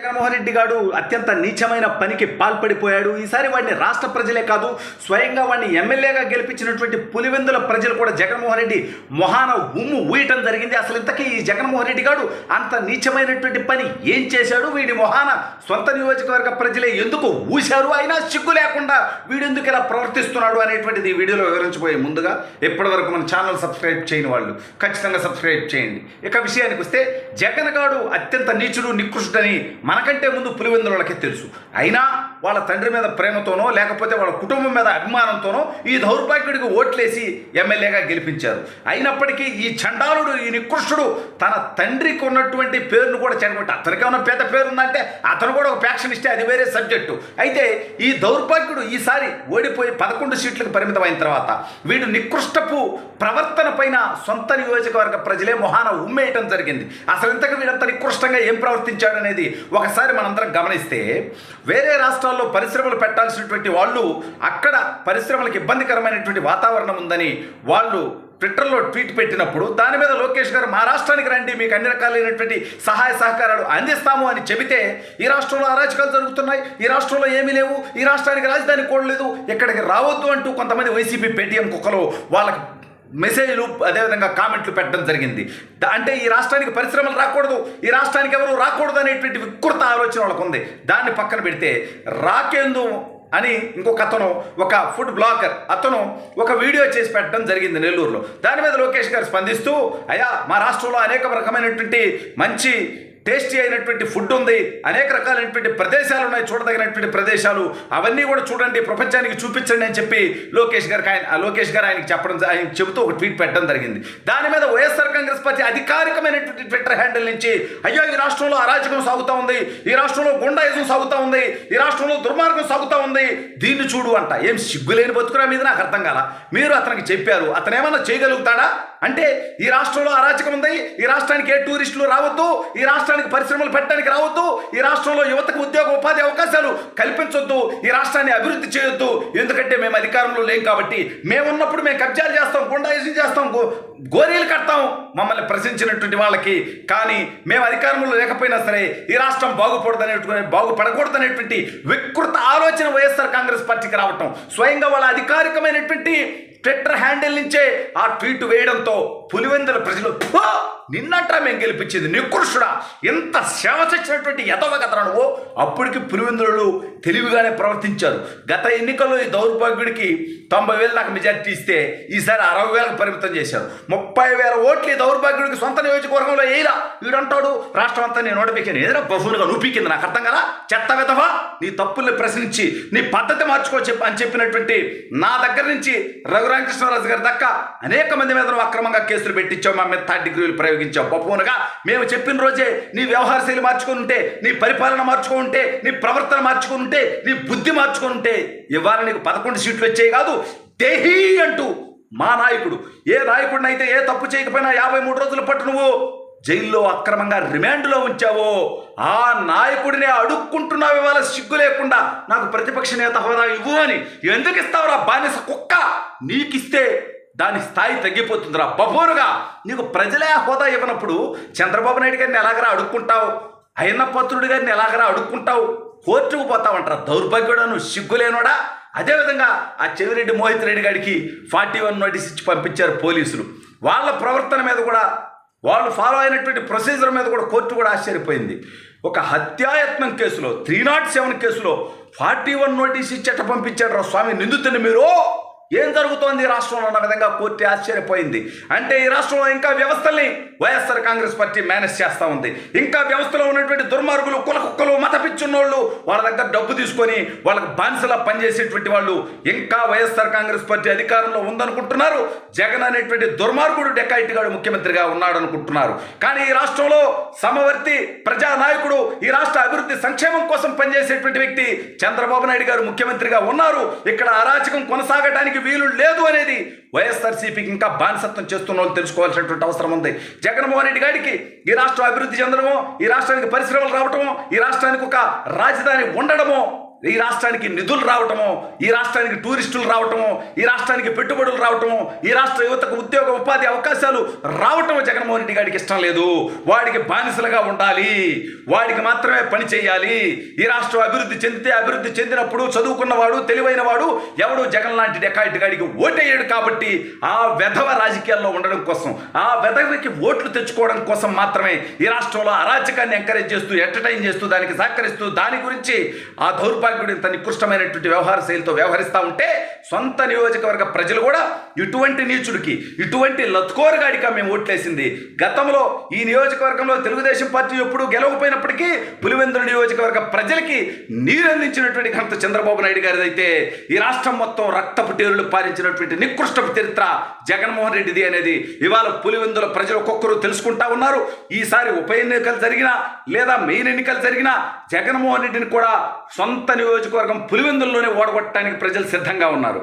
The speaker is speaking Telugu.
జగన్మోహన్ రెడ్డి గారు అత్యంత నీచమైన పనికి పాల్పడిపోయాడు. ఈసారి వాడిని రాష్ట్ర ప్రజలే కాదు స్వయంగా వాడిని ఎమ్మెల్యేగా గెలిపించినటువంటి పులివెందుల ప్రజలు కూడా జగన్మోహన్ రెడ్డి మొహాన ఉమ్ము ఊయటం జరిగింది. అసలు ఇంతకీ ఈ జగన్మోహన్ రెడ్డి గారు అంత నీచమైనటువంటి పని ఏం చేశాడు? వీడి మొహాన సొంత నియోజకవర్గ ప్రజలే ఎందుకు ఊశారు? అయినా సిగ్గు లేకుండా వీడెందుకు ఇలా ప్రవర్తిస్తున్నాడు అనేటువంటిది ఈ వీడియోలో వివరించబోయే ముందుగా ఇప్పటివరకు మన ఛానల్ సబ్స్క్రైబ్ చేయని వాళ్ళు ఖచ్చితంగా సబ్స్క్రైబ్ చేయండి. ఇక విషయానికి వస్తే జగన్ గారు అత్యంత నీచుడు నికృష్టుడని మనకంటే ముందు పులివెందులకే తెలుసు. అయినా వాళ్ళ తండ్రి మీద ప్రేమతోనో లేకపోతే వాళ్ళ కుటుంబం మీద అభిమానంతోనో ఈ దౌర్భాగ్యుడికి ఓట్లేసి ఎమ్మెల్యేగా గెలిపించారు. అయినప్పటికీ ఈ చండాలుడు ఈ నికృష్టుడు తన తండ్రికి ఉన్నటువంటి పేరును కూడా చెడగొట్టి అతనికి ఉన్న పెద్ద పేరు ఉందంటే అతను కూడా ఒక ప్యాక్షన్ ఇస్తే అది వేరే సబ్జెక్టు అయితే ఈ దౌర్భాగ్యుడు ఈసారి ఓడిపోయి పదకొండు సీట్లకు పరిమితమైన తర్వాత వీడు నికృష్టపు ప్రవర్తన పైన సొంత నియోజకవర్గ ప్రజలే మొహాన ఉమ్మేయటం జరిగింది. అసలు ఇంతకు వీడంత నికృష్టంగా ఏం ప్రవర్తించాడనేది ఒకసారి మనందరం గమనిస్తే వేరే రాష్ట్రాల్లో పరిశ్రమలు పెట్టాల్సినటువంటి వాళ్ళు అక్కడ పరిశ్రమలకు ఇబ్బందికరమైనటువంటి వాతావరణం ఉందని వాళ్ళు ట్విట్టర్లో ట్వీట్ పెట్టినప్పుడు దాని మీద లోకేష్ గారు మా రాష్ట్రానికి రండి మీకు అన్ని రకాలైనటువంటి సహాయ సహకారాలు అందిస్తాము అని చెబితే ఈ రాష్ట్రంలో అరాచకాలు జరుగుతున్నాయి ఈ రాష్ట్రంలో ఏమీ లేవు ఈ రాష్ట్రానికి రాజధాని కూడా లేదు ఇక్కడికి రావద్దు అంటూ కొంతమంది వైసీపీ పేటీఎం కుక్కలు వాళ్ళకి మెసేజ్లు అదేవిధంగా కామెంట్లు పెట్టడం జరిగింది. అంటే ఈ రాష్ట్రానికి పరిశ్రమలు రాకూడదు. ఈ రాష్ట్రానికి ఎవరు రాకూడదు అనేటువంటి వికృత ఆలోచన వాళ్ళకు ఉంది. దాన్ని పక్కన పెడితే రాకేందు అని ఇంకొక అతను ఒక ఫుడ్ బ్లాగర్ అతను ఒక వీడియో చేసి పెట్టడం జరిగింది నెల్లూరులో. దాని మీద లోకేష్ గారు స్పందిస్తూ అయ్యా మా రాష్ట్రంలో అనేక రకమైనటువంటి మంచి టేస్టీ అయినటువంటి ఫుడ్ ఉంది అనేక రకాలైనటువంటి ప్రదేశాలు ఉన్నాయి చూడదగినటువంటి ప్రదేశాలు. అవన్నీ కూడా చూడండి ప్రపంచానికి చూపించండి అని చెప్పి లోకేష్ గారికి ఆయన లోకేష్ గారు ఆయనకి చెప్పడం ఆయన చెబుతూ ఒక ట్వీట్ పెట్టడం జరిగింది. దాని మీద వైఎస్ఆర్ కాంగ్రెస్ పార్టీ అధికారికమైనటువంటి ట్విట్టర్ హ్యాండిల్ నుంచి అయ్యో ఈ రాష్ట్రంలో అరాచకం సాగుతూ ఉంది ఈ రాష్ట్రంలో గుండాయిజం సాగుతూ ఉంది ఈ రాష్ట్రంలో దుర్మార్గం సాగుతూ ఉంది దీన్ని చూడు అంట. ఏం సిగ్గులేని బతుకురా మీద? నాకు అర్థం కాల. మీరు అతనికి చెప్పారు అతను ఏమన్నా చేయగలుగుతాడా? అంటే ఈ రాష్ట్రంలో అరాచకం ఉంది ఈ రాష్ట్రానికి ఏ టూరిస్టులు రావద్దు ఈ రాష్ట్రానికి పరిశ్రమలు పెట్టడానికి రావద్దు. ఈ రాష్ట్రంలో యువతకు ఉద్యోగ ఉపాధి అవకాశాలు కల్పించొద్దు. ఈ రాష్ట్రాన్ని అభివృద్ధి చేయొద్దు. ఎందుకంటే మేము అధికారంలో లేం కాబట్టి మేము ఉన్నప్పుడు మేము కబ్జాలు చేస్తాం గుండాయిజం చేస్తాం గోరీలు కడతాం మమ్మల్ని ప్రశ్నించినటువంటి వాళ్ళకి. కానీ మేము అధికారంలో లేకపోయినా సరే ఈ రాష్ట్రం బాగుపడదనేటువంటి బాగుపడకూడదనేటువంటి వికృత ఆలోచన వైఎస్ఆర్ కాంగ్రెస్ పార్టీకి రావటం. స్వయంగా వాళ్ళ అధికారికమైనటువంటి ట్విట్టర్ హ్యాండిల్ నుంచే ఆ ట్వీట్ వేయడంతో పులివెందుల ప్రజలు నిన్నట్టా నిన్నట్రా మేము గెలిపించింది నికృష్టుడా? ఎంత సేవ చచ్చినటువంటి యథవ కథరా నువ్వు అప్పటికి పులివెందులు తెలివిగానే ప్రవర్తించారు. గత ఎన్నికల్లో ఈ దౌర్భాగ్యుడికి తొంభై వేలు నాకు మెజార్టీ ఇస్తే ఈసారి అరవై వేలకు పరిమితం చేశారు. ముప్పై వేల ఓట్లు ఈ దౌర్భాగ్యుడికి సొంత నియోజకవర్గంలో వేయలా. వీడంటాడు రాష్ట్రం అంతా నేను ఓడిపోయాను. ఏదైనా బఫూన్గా నూపికింది నాకు అర్థం కదా? చెత్త విధవా? నీ తప్పుల్ని ప్రశ్నించి నీ పద్ధతి మార్చుకో చెప్పి అని చెప్పినటువంటి నా దగ్గర నుంచి రఘురామకృష్ణరాజు గారి దక్క అనేక మంది మీద అక్రమంగా అక్రమంగా కేసులు పెట్టించావు మా మీద థర్డ్ డిగ్రీలు ప్రయోగించావు. పప్పునగా మేము చెప్పిన రోజే నీ వ్యవహార శైలి మార్చుకొని ఉంటే నీ పరిపాలన మార్చుకొని ఉంటే నీ ప్రవర్తన మార్చుకొని ఉంటే నీ బుద్ధి మార్చుకొని ఉంటే ఇవాళ నీకు పదకొండు సీట్లు వచ్చాయి కాదు. దేహీ అంటూ మా నాయకుడు ఏ నాయకుడినైతే ఏ తప్పు చేయకపోయినా యాభై మూడు రోజుల పట్టు నువ్వు జైల్లో అక్రమంగా రిమాండ్లో ఉంచావో ఆ నాయకుడిని అడుక్కుంటున్నావు ఇవాళ సిగ్గు లేకుండా. నాకు ప్రతిపక్ష నేత హోదా ఇవ్వు అని ఎందుకు ఇస్తావురా బానిస కుక్క? నీకిస్తే దాని స్థాయి తగ్గిపోతుందిరా. బబోరుగా నీకు ప్రజలే హోదా ఇవ్వనప్పుడు చంద్రబాబు నాయుడు గారిని ఎలాగరా అడుక్కుంటావు? అయ్యన్న పత్రుడు గారిని ఎలాగరా అడుక్కుంటావు? కోర్టుకు పోతావంటారా. దౌర్భాగ్యుడను సిగ్గులేనోడా? అదేవిధంగా ఆ చెవిరెడ్డి మోహిత్ రెడ్డి గారికి ఫార్టీ వన్ నోటీస్ ఇచ్చి పంపించారు పోలీసులు. వాళ్ళ ప్రవర్తన మీద కూడా వాళ్ళు ఫాలో అయినటువంటి ప్రొసీజర్ మీద కూడా కోర్టు కూడా ఆశ్చర్యపోయింది. ఒక హత్యాయత్నం కేసులో త్రీ నాట్ సెవెన్ కేసులో ఫార్టీ వన్ నోటీస్ ఇచ్చేట పంపించాడు రా స్వామి. నిందితుని మీరు? ఏం జరుగుతోంది ఈ రాష్ట్రంలో అన్న విధంగా కోర్టు ఆశ్చర్యపోయింది. అంటే ఈ రాష్ట్రంలో ఇంకా వ్యవస్థల్ని వైఎస్ఆర్ కాంగ్రెస్ పార్టీ మేనేజ్ చేస్తూ ఉంది. ఇంకా వ్యవస్థలో ఉన్నటువంటి దుర్మార్గులు కుల కుక్కలు మత పిచ్చున్నోళ్ళు వాళ్ళ దగ్గర డబ్బు తీసుకొని వాళ్ళకి బానిసలా పనిచేసేటువంటి వాళ్ళు ఇంకా వైఎస్ఆర్ కాంగ్రెస్ పార్టీ అధికారంలో ఉందనుకుంటున్నారు. జగన్ అనేటువంటి దుర్మార్గుడు డెకాయిట్ గాడు ముఖ్యమంత్రిగా ఉన్నాడు అనుకుంటున్నారు కానీ ఈ రాష్ట్రంలో సమవర్తి ప్రజానాయకుడు ఈ రాష్ట్ర అభివృద్ధి సంక్షేమం కోసం పనిచేసేటువంటి వ్యక్తి చంద్రబాబు నాయుడు గారు ముఖ్యమంత్రిగా ఉన్నారు. ఇక్కడ అరాచకం కొనసాగడానికి వీలు లేదు అనేది వైఎస్ఆర్సీపీకి ఇంకా బానిసత్వం చేస్తున్న వాళ్ళు తెలుసుకోవాల్సినటువంటి అవసరం ఉంది. జగన్మోహన్ రెడ్డి గారికి ఈ రాష్ట్రం అభివృద్ధి చెందడమో ఈ రాష్ట్రానికి పరిశ్రమలు రావటమో ఈ రాష్ట్రానికి ఒక రాజధాని ఉండడమో ఈ రాష్ట్రానికి నిధులు రావటము ఈ రాష్ట్రానికి టూరిస్టులు రావటము ఈ రాష్ట్రానికి పెట్టుబడులు రావటము ఈ రాష్ట్ర యువతకు ఉద్యోగ ఉపాధి అవకాశాలు రావటం జగన్మోహన్ రెడ్డి గారికి ఇష్టం లేదు. వాడికి బానిసలుగా ఉండాలి. వాడికి మాత్రమే పని చేయాలి. ఈ రాష్ట్రం అభివృద్ధి చెందితే అభివృద్ధి చెందినప్పుడు చదువుకున్నవాడు తెలివైన వాడు ఎవడు జగన్ లాంటి డెకాయిట్ గాడికి ఓటేయడు కాబట్టి ఆ వెధవ రాజకీయాల్లో ఉండడం కోసం ఆ వెధవకి ఓట్లు తెచ్చుకోవడం కోసం మాత్రమే ఈ రాష్ట్రంలో అరాచకాన్ని ఎంకరేజ్ చేస్తూ ఎంటర్టైన్ చేస్తూ దానికి సహకరిస్తూ దాని గురించి ఆ దౌర్భాగ్యుడు ఇంత నికృష్టమైనటువంటి వ్యవహార శైలితో వ్యవహరిస్తూ ఉంటే సొంత నియోజకవర్గ ప్రజలు కూడా ఇటువంటి నీచుడికి ఇటువంటి లత్కోరగాడిగా మేము ఓట్లేసింది. గతంలో ఈ నియోజకవర్గంలో తెలుగుదేశం పార్టీ ఎప్పుడు గెలవకపోయినప్పటికీ పులివెందుల నియోజకవర్గ ప్రజలకి నీరందించినటువంటి ఘనత చంద్రబాబు నాయుడు గారిది అయితే ఈ రాష్ట్రం మొత్తం రక్తపు టేరులు పారించినటువంటి నికృష్టపు చరిత్ర జగన్మోహన్ రెడ్డిది అనేది ఇవాళ పులివెందుల ప్రజలు ఒక్కొక్కరు తెలుసుకుంటా ఉన్నారు. ఈసారి ఉప ఎన్నికలు జరిగినా లేదా మెయిన్ ఎన్నికలు జరిగినా జగన్మోహన్ రెడ్డిని కూడా సొంత నియోజకవర్గం పులివెందుల్లోనే ఓడగొట్టడానికి ప్రజలు సిద్ధంగా ఉన్నారు